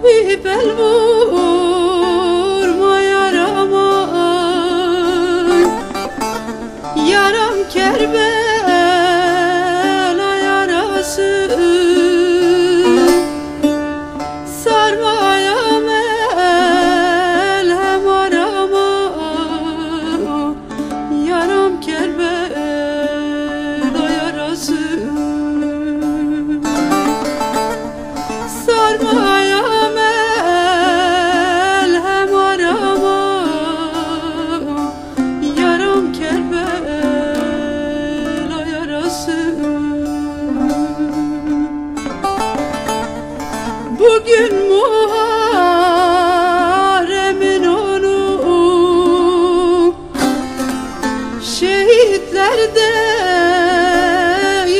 Tabip el Şehitler de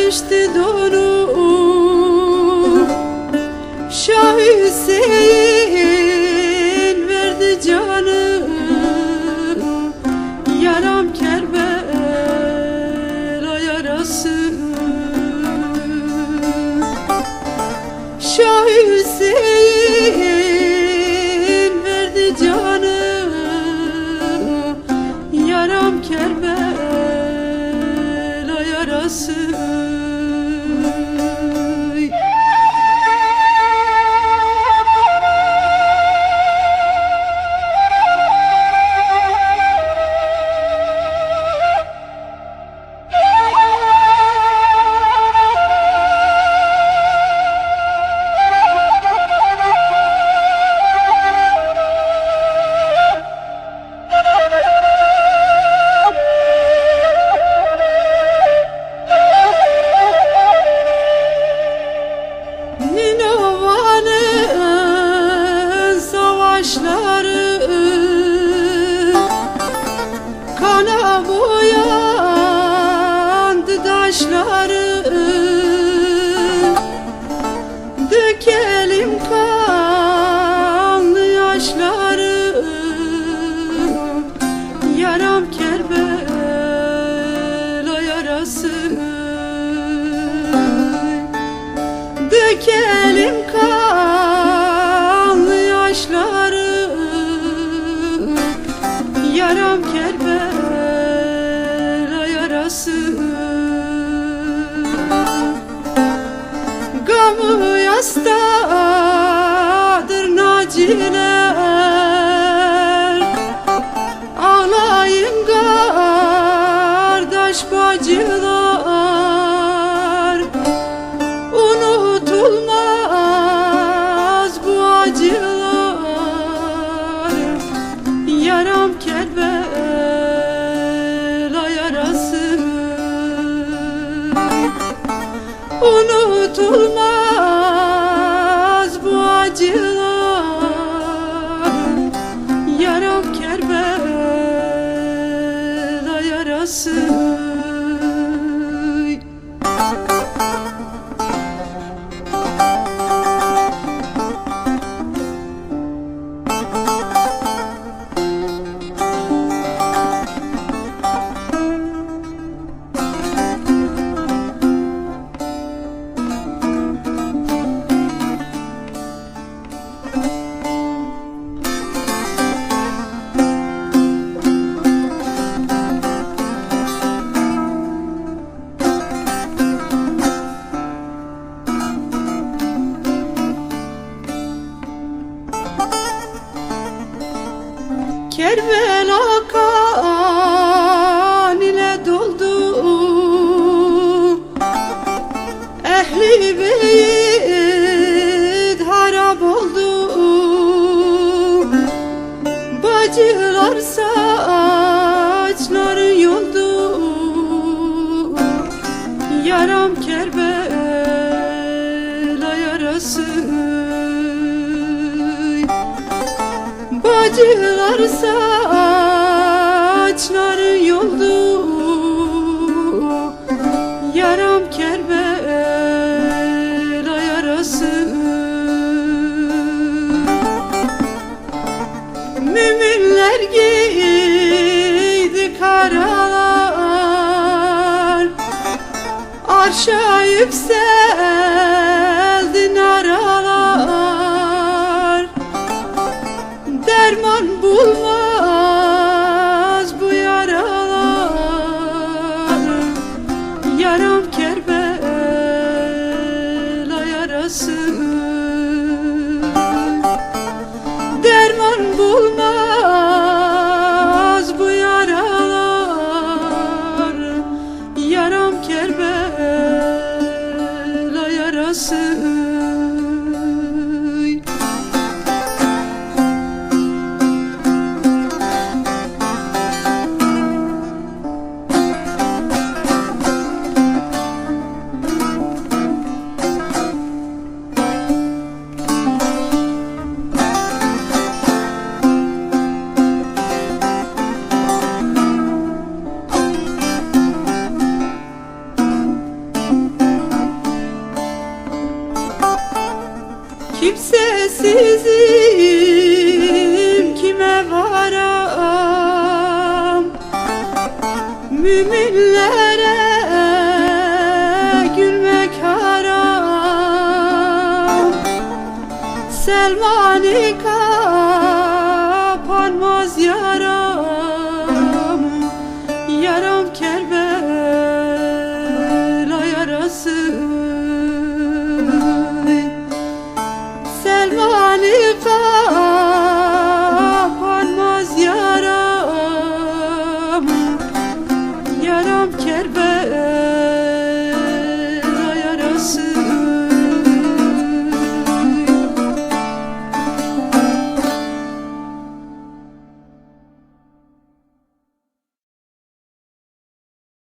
içti boyandı taşları. Dökelim kanlı yaşları. Yaram Kerbela yarası. Dökelim kanlı Gamı yastadır naciler. Ağlayın kardeş bacılar. Unutulmaz bu acılar. Yaram Kerbela yarası. Unutulmaz acılar Saçları yoldu. Yaram Kerbela yarası. Müminler giydi karalar. Arşa yükseldi Kimsesizim kime varam? Müminlere gülmek haram Selmani